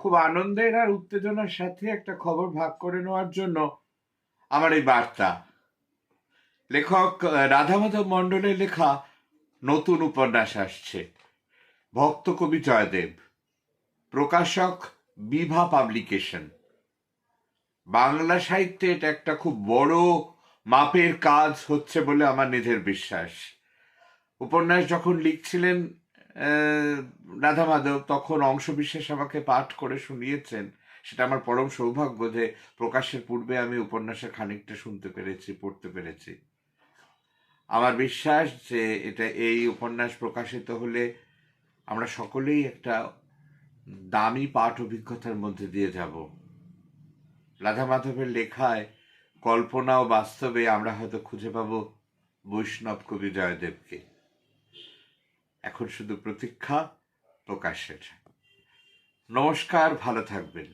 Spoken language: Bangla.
খুব আনন্দের আর উত্তেজনার সাথে একটা খবর ভাগ করে নেওয়ার জন্য আমার এই বার্তা। লেখক রাধামাধব মণ্ডলের লেখা নতুন উপন্যাস আসছে। ভক্ত কবি জয়দেব। প্রকাশক বিভা পাবলিকেশন। বাংলা সাহিত্যে এটা একটা খুব বড় মাপের কাজ হচ্ছে বলে আমার নিজের বিশ্বাস। উপন্যাস যখন লিখছিলেন রাধা মাধব তখন অংশ বিশ্বাস আমাকে পাঠ করে শুনিয়েছেন। সেটা আমার পরম সৌভাগ্য যে প্রকাশের পূর্বে আমি উপন্যাসের খানিকটা শুনতে পেরেছি, পড়তে পেরেছি। আমার বিশ্বাস যে এটা এই উপন্যাস প্রকাশিত হলে আমরা সকলেই একটা দামি পাঠ অভিজ্ঞতার মধ্যে দিয়ে যাব। রাধা মাধবের লেখায় কল্পনা ও বাস্তবে আমরা হয়তো খুঁজে পাব বৈষ্ণব কবি জয়দেবকে। এখন শুধু প্রতীক্ষা প্রকাশের নমস্কার ভালো থাকবেন।